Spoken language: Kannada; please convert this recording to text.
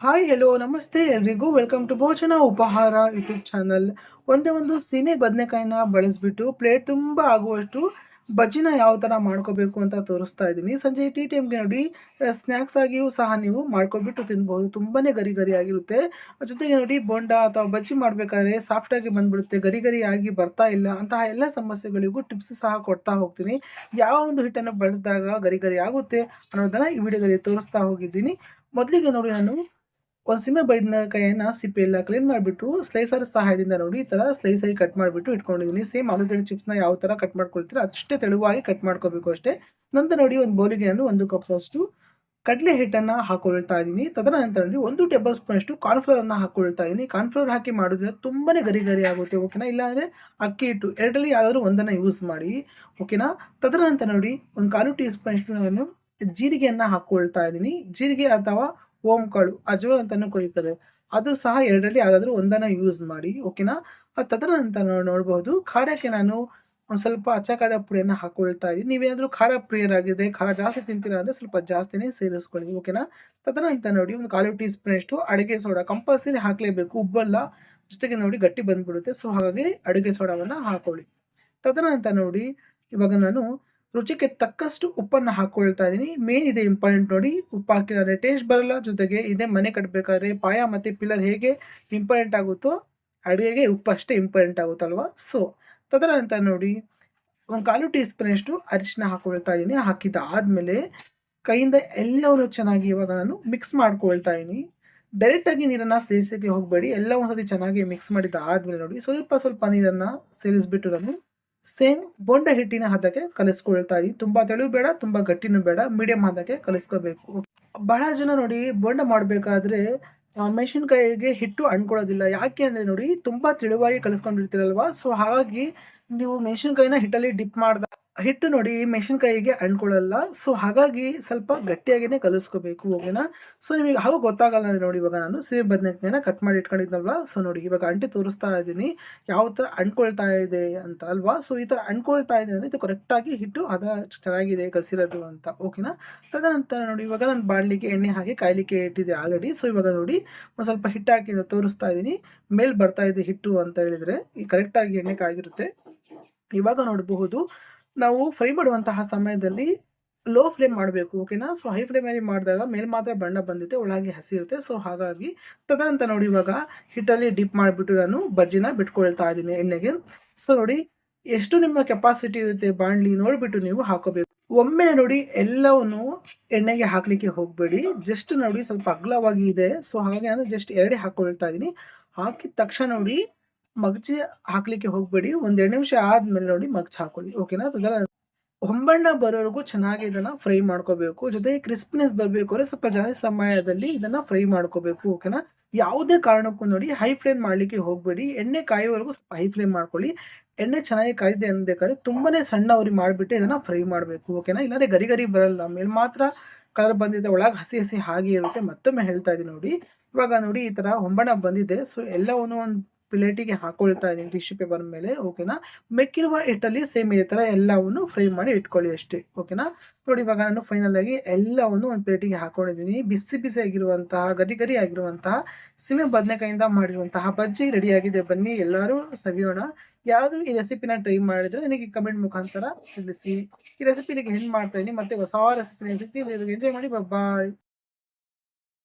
ಹಾಯ್ ಹೆಲೋ ನಮಸ್ತೆ. ಎಲ್ರಿಗೂ ವೆಲ್ಕಮ್ ಟು ಭೋಜನ ಉಪಹಾರ ಯೂಟ್ಯೂಬ್ ಚಾನಲ್ ಒಂದೇ ಒಂದು ಸೀಮೆ ಬದನೆಕಾಯಿನ ಬಳಸಿಬಿಟ್ಟು ಪ್ಲೇಟ್ ತುಂಬ ಆಗುವಷ್ಟು ಬಜ್ಜಿನ ಯಾವ ಥರ ಮಾಡ್ಕೋಬೇಕು ಅಂತ ತೋರಿಸ್ತಾ ಇದ್ದೀನಿ. ಸಂಜೆ ಟೀ ಟೈಮ್ಗೆ ನೋಡಿ ಸ್ನ್ಯಾಕ್ಸ್ ಆಗಿಯೂ ಸಹ ನೀವು ಮಾಡ್ಕೊಬಿಟ್ಟು ತಿನ್ಬೋದು. ತುಂಬಾ ಗರಿ ಗರಿ ಆಗಿರುತ್ತೆ. ಜೊತೆಗೆ ನೋಡಿ, ಬೋಂಡ ಅಥವಾ ಬಜ್ಜಿ ಮಾಡಬೇಕಾದ್ರೆ ಸಾಫ್ಟಾಗಿ ಬಂದ್ಬಿಡುತ್ತೆ, ಗರಿ ಗರಿಯಾಗಿ ಬರ್ತಾ ಇಲ್ಲ, ಅಂತಹ ಎಲ್ಲ ಸಮಸ್ಯೆಗಳಿಗೂ ಟಿಪ್ಸ್ ಸಹ ಕೊಡ್ತಾ ಹೋಗ್ತೀನಿ. ಯಾವ ಒಂದು ಹಿಟ್ಟನ್ನು ಬಳಸಿದಾಗ ಗರಿ ಗರಿ ಆಗುತ್ತೆ ಅನ್ನೋದನ್ನು ಈ ವಿಡಿಯೋದಲ್ಲಿ ತೋರಿಸ್ತಾ ಹೋಗಿದ್ದೀನಿ. ಮೊದಲಿಗೆ ನೋಡಿ ನಾನು ಒಂದು ಸಿಮೆ ಬೈದಿನ ಸಿಪ್ಪೆ ಎಲ್ಲ ಕ್ಲೀನ್ ಮಾಡಿಬಿಟ್ಟು ಸ್ಲೈಸರ್ ಸಹಾಯದಿಂದ ನೋಡಿ, ಈ ಥರ ಸ್ಲೈಸಾಗಿ ಕಟ್ ಮಾಡಿಬಿಟ್ಟು ಇಟ್ಕೊಂಡಿದ್ದೀನಿ ಸೇಮ್ ಆಲೂಗಡ್ಡೆ ಚಿಪ್ಸ್ನ ಯಾವ ಥರ ಕಟ್ ಮಾಡ್ಕೊಳ್ತೀರೋ ಅಷ್ಟೇ ತೆಳುವಾಗಿ ಕಟ್ ಮಾಡ್ಕೋಬೇಕು ಅಷ್ಟೇ. ನಂತರ ನೋಡಿ ಒಂದು ಬೌಲಿಗೆ ನಾನು ಒಂದು ಕಪ್ ಅಷ್ಟು ಕಡಲೆ ಹಿಟ್ಟನ್ನು ಹಾಕೊಳ್ತಾ ಇದ್ದೀನಿ ತದನಂತರ ನೋಡಿ ಒಂದು ಟೇಬಲ್ ಸ್ಪೂನ್ ಅಷ್ಟು ಕಾರ್ನ್ಫ್ಲವರನ್ನು ಹಾಕೊಳ್ತಾ ಇದ್ದೀನಿ ಕಾರ್ನ್ಫ್ಲವರ್ ಹಾಕಿ ಮಾಡೋದ್ರಿಂದ ತುಂಬಾ ಗರಿ ಗರಿ ಆಗುತ್ತೆ ಓಕೆನಾ ಇಲ್ಲಾಂದರೆ ಅಕ್ಕಿ ಹಿಟ್ಟು ಎರಡರಲ್ಲಿ ಯಾವ್ದಾದ್ರು ಒಂದನ್ನು ಯೂಸ್ ಮಾಡಿ ಓಕೆನಾ ತದನಂತರ ನೋಡಿ ಒಂದು ಕಾಲು ಟೀ ಸ್ಪೂನ್ ಅಷ್ಟು ನಾನು ಜೀರಿಗೆಯನ್ನು ಹಾಕ್ಕೊಳ್ತಾ ಇದ್ದೀನಿ ಜೀರಿಗೆ ಅಥವಾ ಓಂ ಕಾಳು ಅಜವ ಅಂತಲೂ ಕರೀತಾರೆ ಅದು ಸಹ ಎರಡರಲ್ಲಿ ಯಾವುದಾದ್ರೂ ಒಂದನ್ನು ಯೂಸ್ ಮಾಡಿ ಓಕೆನಾ ತದನಂತರ ನೋಡ್ಬೋದು ಖಾರಕ್ಕೆ ನಾನು ಒಂದು ಸ್ವಲ್ಪ ಅಚ್ಚಕಾದ ಪುಡಿಯನ್ನು ಹಾಕೊಳ್ತಾ ಇದ್ದೀನಿ. ನೀವೇನಾದರೂ ಖಾರ ಪ್ರಿಯರಾಗಿದೆ ಖಾರ ಜಾಸ್ತಿ ತಿಂತೀರಾ ಅಂದರೆ ಸ್ವಲ್ಪ ಜಾಸ್ತಿನೇ ಸೇರಿಸ್ಕೊಳ್ಳಿ ಓಕೆನಾ ತದನಂತರ ನೋಡಿ, ಒಂದು ಕಾಲು ಟೀ ಸ್ಪೂನ್ ಅಷ್ಟು ಅಡುಗೆ ಸೋಡಾ ಕಂಪಲ್ಸರಿ ಹಾಕಲೇಬೇಕು, ಉಬ್ಬಲ್ಲ. ಜೊತೆಗೆ ನೋಡಿ, ಗಟ್ಟಿ ಬಂದುಬಿಡುತ್ತೆ. ಸೊ ಹಾಗಾಗಿ ಅಡುಗೆ ಸೋಡಾವನ್ನು ಹಾಕೊಳ್ಳಿ. ತದನಂತರ ನೋಡಿ, ಇವಾಗ ನಾನು ರುಚಿಗೆ ತಕ್ಕಷ್ಟು ಉಪ್ಪನ್ನು ಹಾಕ್ಕೊಳ್ತಾ ಇದ್ದೀನಿ. ಮೇನ್ ಇದೆ ಇಂಪಾರ್ಟೆಂಟ್ ನೋಡಿ ಉಪ್ಪು ಹಾಕಿದರೆ ಟೇಸ್ಟ್ ಬರಲ್ಲ. ಜೊತೆಗೆ ಇದೇ ಮನೆ ಕಟ್ಟಬೇಕಾದ್ರೆ ಪಾಯ ಮತ್ತು ಪಿಲ್ಲರ್ ಹೇಗೆ ಇಂಪಾರ್ಟೆಂಟ್ ಆಗುತ್ತೋ, ಅಡುಗೆಗೆ ಉಪ್ಪು ಅಷ್ಟೇ ಇಂಪಾರ್ಟೆಂಟ್ ಆಗುತ್ತಲ್ವ? ಸೊ ತದನಂತರ ನೋಡಿ, ಒಂದು ಕಾಲು ಟೀ ಸ್ಪೂನಷ್ಟು ಅರಿಶಿನ ಹಾಕ್ಕೊಳ್ತಾ ಇದ್ದೀನಿ. ಹಾಕಿದ ಆದಮೇಲೆ ಕೈಯಿಂದ ಎಲ್ಲವನ್ನು ಚೆನ್ನಾಗಿ ಇವಾಗ ನಾನು ಮಿಕ್ಸ್ ಮಾಡ್ಕೊಳ್ತಾ ಇದ್ದೀನಿ. ಡೈರೆಕ್ಟಾಗಿ ನೀರನ್ನು ಸೇರಿಸೋಕ್ಕೆ ಹೋಗಬೇಡಿ. ಎಲ್ಲ ಒಂದ್ಸತಿ ಚೆನ್ನಾಗಿ ಮಿಕ್ಸ್ ಮಾಡಿದ ಆದಮೇಲೆ ನೋಡಿ, ಸ್ವಲ್ಪ ಸ್ವಲ್ಪ ನೀರನ್ನು ಸೇರಿಸ್ಬಿಟ್ಟು ನಾನು ಸೇಮ್ ಬೋಂಡ ಹಿಟ್ಟಿನ ಹದಕ್ಕೆ ಕಲಿಸ್ಕೊಳ್ತಾ ಇದ್ದೀನಿ. ತುಂಬ ತೆಳು ಬೇಡ, ತುಂಬ ಗಟ್ಟಿನೂ ಬೇಡ ಮೀಡಿಯಂ ಹದಕ್ಕೆ ಕಲಿಸ್ಕೋಬೇಕು. ಬಹಳ ಜನ ನೋಡಿ ಬೋಂಡ ಮಾಡಬೇಕಾದ್ರೆ ಮೆಣಸಿನ್ಕಾಯಿಗೆ ಹಿಟ್ಟು ಅಂಡ್ಕೊಳ್ಳೋದಿಲ್ಲ ಯಾಕೆ ಅಂದರೆ ನೋಡಿ, ತುಂಬ ತೆಳುವಾಗಿ ಕಲಿಸ್ಕೊಂಡಿರ್ತೀರಲ್ವ? ಸೊ ಹಾಗಾಗಿ ನೀವು ಮೆಣಸಿನ್ಕಾಯಿನ ಹಿಟ್ಟಲ್ಲಿ ಡಿಪ್ ಮಾಡಿದ ಹಿಟ್ಟು ನೋಡಿ ಮೆಣಸಿನ್ಕಾಯಿಗೆ ಅಂಡ್ಕೊಳ್ಳಲ್ಲ ಸೊ ಹಾಗಾಗಿ ಸ್ವಲ್ಪ ಗಟ್ಟಿಯಾಗಿಯೇ ಕಲಿಸ್ಕೋಬೇಕು, ಓಕೆನಾ? ಸೊ ನಿಮಗೆ ಹಾಗೂ ಗೊತ್ತಾಗಲ್ಲ ನೋಡಿ ಇವಾಗ ನಾನು. ಸಿಹಿ ಬದನೆಕಾಯಿನ ಕಟ್ ಮಾಡಿ ಇಟ್ಕೊಂಡಿದ್ನಲ್ವಾ? ಸೊ ನೋಡಿ ಇವಾಗ ಅಂಟಿ ತೋರಿಸ್ತಾ ಇದ್ದೀನಿ. ಯಾವ ಥರ ಅಂಡ್ಕೊಳ್ತಾ ಇದೆ ಅಂತ ಅಲ್ವಾ? ಸೊ ಈ ಥರ ಅಂಡ್ಕೊಳ್ತಾ ಇದೆ ಅಂದರೆ ಇದು ಕರೆಕ್ಟಾಗಿ ಹಿಟ್ಟು ಅದ ಚೆನ್ನಾಗಿದೆ ಕಲಸಿರೋದು ಅಂತ, ಓಕೆನಾ? ತದನಂತರ ನೋಡಿ ಇವಾಗ ನಾನು ಬಾಣಲಿಗೆ ಎಣ್ಣೆ ಹಾಕಿ ಕಾಯಲಿಕ್ಕೆ ಇಟ್ಟಿದೆ ಆಲ್ರೆಡಿ ಸೊ ಇವಾಗ ನೋಡಿ ಒಂದು ಸ್ವಲ್ಪ ಹಿಟ್ಟು ಹಾಕಿ ತೋರಿಸ್ತಾ ಇದ್ದೀನಿ. ಮೇಲೆ ಬರ್ತಾ ಇದೆ ಹಿಟ್ಟು ಅಂತ ಹೇಳಿದರೆ ಈ ಕರೆಕ್ಟಾಗಿ ಎಣ್ಣೆ ಕಾಯ್ದಿರುತ್ತೆ. ಇವಾಗ ನೋಡಬಹುದು ನಾವು ಫ್ರೈ ಮಾಡುವಂತಹ ಸಮಯದಲ್ಲಿ ಲೋ ಫ್ಲೇಮ್ ಮಾಡಬೇಕು ಓಕೆನಾ ಸೊ ಹೈ ಫ್ಲೇಮಲ್ಲಿ ಮಾಡಿದಾಗ ಮೇಲೆ ಮಾತ್ರ ಬಣ್ಣ ಬಂದಿದೆ ಒಳಗೆ ಹಸಿ ಇರುತ್ತೆ ಸೊ ಹಾಗಾಗಿ ತದನಂತರ ನೋಡಿ ಇವಾಗ ಹಿಟ್ಟಲ್ಲಿ ಡಿಪ್ ಮಾಡಿಬಿಟ್ಟು ನಾನು ಬಜ್ಜಿನ ಬಿಟ್ಕೊಳ್ತಾ ಇದ್ದೀನಿ ಎಣ್ಣೆಗೆ. ಸೊ ನೋಡಿ ಎಷ್ಟು ನಿಮ್ಮ ಕೆಪಾಸಿಟಿ ಇರುತ್ತೆ ಬಾಣಲಿ ನೋಡಿಬಿಟ್ಟು ನೀವು ಹಾಕೋಬೇಕು. ಒಮ್ಮೆ ನೋಡಿ ಎಲ್ಲವನ್ನು ಎಣ್ಣೆಗೆ ಹಾಕಲಿಕ್ಕೆ ಹೋಗಬೇಡಿ. ಜಸ್ಟ್ ನೋಡಿ ಸ್ವಲ್ಪ ಅಗ್ಲವಾಗಿ ಇದೆ. ಸೊ ಹಾಗೆ ನಾನು ಜಸ್ಟ್ ಎರಡೇ ಹಾಕೊಳ್ತಾ ಇದ್ದೀನಿ. ಹಾಕಿದ ತಕ್ಷಣ ನೋಡಿ ಮಗ್ಚಿ ಹಾಕ್ಲಿಕ್ಕೆ ಹೋಗಬೇಡಿ. ಒಂದೆರಡು ನಿಮಿಷ ಆದಮೇಲೆ ನೋಡಿ ಮಗ್ಚ್ ಹಾಕೊಳ್ಳಿ. ಓಕೆನಾ? ಅದರ ಹೊಂಬಣ್ಣ ಬರೋವರೆಗೂ ಚೆನ್ನಾಗಿ ಇದನ್ನು ಫ್ರೈ ಮಾಡ್ಕೋಬೇಕು. ಜೊತೆಗೆ ಕ್ರಿಸ್ಪಿನೆಸ್ ಬರಬೇಕು ಅಂದ್ರೆ ಸ್ವಲ್ಪ ಜಾಸ್ತಿ ಸಮಯದಲ್ಲಿ ಇದನ್ನು ಫ್ರೈ ಮಾಡ್ಕೋಬೇಕು. ಓಕೆನಾ? ಯಾವುದೇ ಕಾರಣಕ್ಕೂ ನೋಡಿ ಹೈ ಫ್ಲೇಮ್ ಮಾಡಲಿಕ್ಕೆ ಹೋಗಬೇಡಿ. ಎಣ್ಣೆ ಕಾಯೋವರೆಗೂ ಸ್ವಲ್ಪ ಹೈ ಫ್ಲೇಮ್ ಮಾಡ್ಕೊಳ್ಳಿ. ಎಣ್ಣೆ ಚೆನ್ನಾಗಿ ಕಾಯ್ದೆ ಅನ್ಬೇಕಾದ್ರೆ ತುಂಬಾನೇ ಸಣ್ಣ ಅವ್ರಿ ಮಾಡಿಬಿಟ್ಟು ಇದನ್ನು ಫ್ರೈ ಮಾಡಬೇಕು. ಓಕೆನಾ? ಇಲ್ಲಾಂದರೆ ಗರಿ ಗರಿ ಬರಲ್ಲ. ಮೇಲೆ ಮಾತ್ರ ಕಲರ್ ಬಂದಿದೆ, ಒಳಗೆ ಹಸಿ ಹಸಿ ಹಾಗೆ ಇರುತ್ತೆ. ಮತ್ತೊಮ್ಮೆ ಹೇಳ್ತಾ ಇದ್ದೀನಿ ನೋಡಿ. ಇವಾಗ ನೋಡಿ ಈ ಥರ ಹೊಂಬಣ್ಣ ಬಂದಿದೆ. ಸೊ ಎಲ್ಲವನ್ನು ಒಂದು ಪ್ಲೇಟಿಗೆ ಹಾಕೊಳ್ತಾ ಇದ್ದೀನಿ ಟಿಶ್ಯೂ ಪೇಪರ್ ಮೇಲೆ ಓಕೆನಾ ಮೆಕ್ಕಿರುವ ಹಿಟ್ಟಲ್ಲಿ ಸೇಮ್ ಇದೇ ಥರ ಎಲ್ಲವನ್ನು ಫ್ರೈ ಮಾಡಿ ಇಟ್ಕೊಳ್ಳಿ ಅಷ್ಟೇ ಓಕೆನಾ ನೋಡಿ ಇವಾಗ ನಾನು ಫೈನಲ್ ಆಗಿ ಎಲ್ಲವನ್ನು ಒಂದು ಪ್ಲೇಟಿಗೆ ಹಾಕೊಂಡಿದ್ದೀನಿ. ಬಿಸಿ ಬಿಸಿ ಆಗಿರುವಂತಹ, ಗರಿ ಗರಿ ಆಗಿರುವಂತಹ, ಸಿಮೆ ಬದನೆಕಾಯಿಂದ ಮಾಡಿರುವಂತಹ ಬಜ್ಜಿ ರೆಡಿಯಾಗಿದೆ ಬನ್ನಿ ಎಲ್ಲರೂ ಸವಿಯೋಣ. ಯಾವುದು ಈ ರೆಸಿಪಿನ ಟ್ರೈ ಮಾಡಿದ್ರೆ ನನಗೆ ಕಮೆಂಟ್ ಮುಖಾಂತರ ತಿಳಿಸಿ. ಈ ರೆಸಿಪಿ ಹೆಣ್ಣು ಮಾಡ್ತಾ ಇದ್ದೀನಿ. ಮತ್ತೆ ಹೊಸ ರೆಸಿಪಿನ ಎಂಜಾಯ್ ಮಾಡಿ ಬಾಯ್